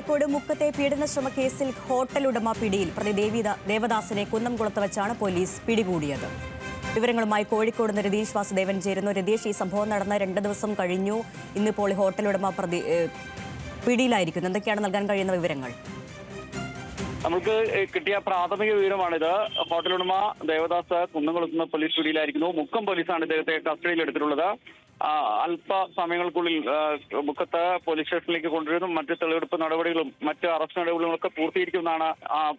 കോഴിക്കോട് മുക്കത്തെ പീഡനശ്രമ കേസിൽ ഹോട്ടൽ ഉടമ പിടിയിൽ പ്രതി ദേവിത ദേവദാസിനെ കുന്നംകുളത്ത് വെച്ചാണ് പോലീസ് പിടികൂടിയത്. വിവരങ്ങളുമായി കോഴിക്കോട് നിന്ന് രതീഷ് വാസുദേവൻ ചേരുന്നു. രതീഷ് ഈ സംഭവം നടന്ന രണ്ട് ദിവസം കഴിഞ്ഞു. ഇന്നിപ്പോൾ ഹോട്ടൽ ഉടമ പ്രതി പിടിയിലായിരിക്കുന്നു. എന്തൊക്കെയാണ് നൽകാൻ കഴിയുന്ന വിവരങ്ങൾ? നമുക്ക് കിട്ടിയ പ്രാഥമിക വിവരമാണിത്. ഹോട്ടൽ ഉടമ ദേവദാസ് കുന്നംകുളത്തുനിന്ന് പോലീസ് പിടിയിലായിരിക്കുന്നു. മുക്കം പോലീസാണ് ഇദ്ദേഹത്തെ കസ്റ്റഡിയിൽ എടുത്തിട്ടുള്ളത്. അല്പ സമയങ്ങൾക്കുള്ളിൽ മുക്കത്ത് പോലീസ് സ്റ്റേഷനിലേക്ക് കൊണ്ടുവരുന്നു. മറ്റ് തെളിവെടുപ്പ് നടപടികളും മറ്റ് അറസ്റ്റ് നടപടികളും ഒക്കെ പൂർത്തീകരിക്കുമെന്നാണ്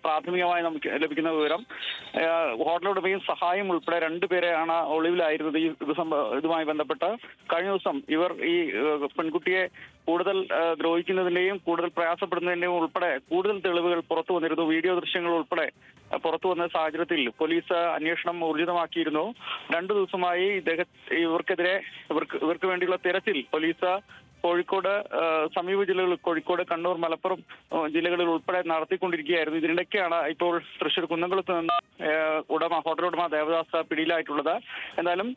പ്രാഥമികമായി നമുക്ക് ലഭിക്കുന്ന വിവരം. ഹോട്ടലുടമയും സഹായം ഉൾപ്പെടെ രണ്ടുപേരെയാണ് ഒളിവിലായിരുന്നത്. ഈ ഇത് ഇതുമായി ബന്ധപ്പെട്ട് കഴിഞ്ഞ ദിവസം ഇവർ ഈ പെൺകുട്ടിയെ കൂടുതൽ ദ്രോഹിക്കുന്നതിന്റെയും കൂടുതൽ പ്രയാസപ്പെടുന്നതിന്റെയും ഉൾപ്പെടെ കൂടുതൽ തെളിവുകൾ പുറത്തു വന്നിരുന്നു. വീഡിയോ ദൃശ്യങ്ങൾ ഉൾപ്പെടെ പുറത്തു വന്ന സാഹചര്യത്തിൽ പോലീസ് അന്വേഷണം ഊർജിതമാക്കിയിരുന്നു. രണ്ടു ദിവസമായി ഇദ്ദേഹം ഇവർക്കെതിരെ ഇവർക്ക് ഇവർക്ക് വേണ്ടിയുള്ള തിരച്ചിൽ പോലീസ് കോഴിക്കോട് സമീപ ജില്ലകൾ കോഴിക്കോട് കണ്ണൂർ മലപ്പുറം ജില്ലകളിൽ ഉൾപ്പെടെ നടത്തിക്കൊണ്ടിരിക്കുകയായിരുന്നു. ഇതിനിടയ്ക്കാണ് ഇപ്പോൾ തൃശൂർ കുന്നംകുളത്ത് നിന്ന് ഉടമ ഹോട്ടൽ ഉടമ ദേവദാസ പിടിയിലായിട്ടുള്ളത്. എന്തായാലും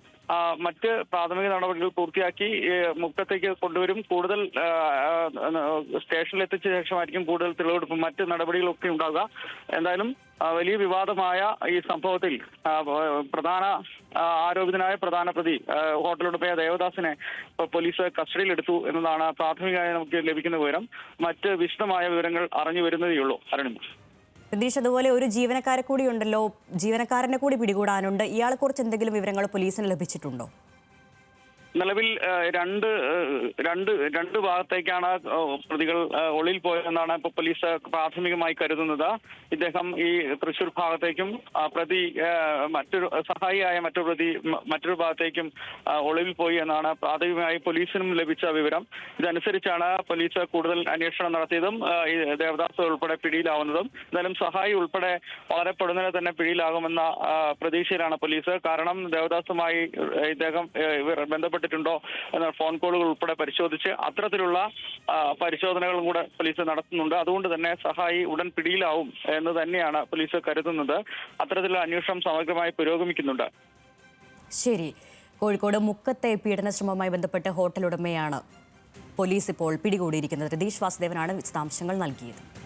മറ്റ് പ്രാഥമിക നടപടികൾ പൂർത്തിയാക്കി മുക്കത്തേക്ക് കൊണ്ടുവരും. കൂടുതൽ സ്റ്റേഷനിൽ എത്തിച്ച ശേഷമായിരിക്കും കൂടുതൽ തെളിവെടുപ്പും. മറ്റ് നടപടികളൊക്കെ ഉണ്ടാവുക. എന്തായാലും വലിയ വിവാദമായ ഈ സംഭവത്തിൽ പ്രധാന ആരോപിതനായ പ്രധാന പ്രതി ഹോട്ടലുടമയ ദേവദാസിനെ പോലീസ് കസ്റ്റഡിയിലെടുത്തു എന്നതാണ് പ്രാഥമികമായി നമുക്ക് ലഭിക്കുന്ന വിവരം. മറ്റ് വിശദമായ വിവരങ്ങൾ അറിഞ്ഞു വരുന്നതേയുള്ളൂ അരുണിമ രതീഷ് അതുപോലെ ഒരു ജീവനക്കാരെ കൂടി ഉണ്ടല്ലോ. ജീവനക്കാരനെ കൂടി പിടികൂടാനുണ്ട്. ഇയാളെ കുറിച്ച് എന്തെങ്കിലും വിവരങ്ങൾ പോലീസിന് ലഭിച്ചിട്ടുണ്ടോ? നിലവിൽ രണ്ട് രണ്ട് രണ്ട് ഭാഗത്തേക്കാണ് പ്രതികൾ ഒളിയിൽ പോയതെന്നാണ് ഇപ്പോൾ പോലീസ് പ്രാഥമികമായി കരുതുന്നത്. ഇദ്ദേഹം ഈ തൃശൂർ ഭാഗത്തേക്കും പ്രതി മറ്റൊരു സഹായിയായ മറ്റൊരു പ്രതി മറ്റൊരു ഭാഗത്തേക്കും ഒളിവിൽ പോയി എന്നാണ് പ്രാഥമികമായി പോലീസിനും ലഭിച്ച വിവരം. ഇതനുസരിച്ചാണ് പോലീസ് കൂടുതൽ അന്വേഷണം നടത്തിയതും ദേവദാസ് ഉൾപ്പെടെ പിടിയിലാവുന്നതും. എന്തായാലും സഹായി ഉൾപ്പെടെ വളരെ പെടുന്നതിനെ തന്നെ പിടിയിലാകുമെന്ന പ്രതീക്ഷയിലാണ് പോലീസ്. കാരണം ദേവദാസുമായി ഇദ്ദേഹം ഇവർ ബന്ധപ്പെട്ടിട്ടുണ്ടോ എന്ന ഫോൺ കോളുകൾ ഉൾപ്പെടെ പരിശോധിച്ച് അത്തരത്തിലുള്ള പരിശോധനകളും കൂടെ പോലീസ് നടത്തുന്നുണ്ട്. അതുകൊണ്ട് തന്നെ സഹായി ഉടൻ പിടിയിലാവും എന്ന് തന്നെയാണ് പോലീസ് കരുതുന്നത്. അത്തരത്തിലുള്ള അന്വേഷണം സമഗ്രമായി പുരോഗമിക്കുന്നുണ്ട്. ശരി. കോഴിക്കോട് മുക്കത്തെ പീഡനശ്രമവുമായി ബന്ധപ്പെട്ട് ഹോട്ടൽ ഉടമയാണ്. പോലീസ് ഇപ്പോൾ പിടികൂടിയിരിക്കുന്നത്. രതീഷ് വാസുദേവനാണ് വിശദാംശങ്ങൾ നൽകിയത്.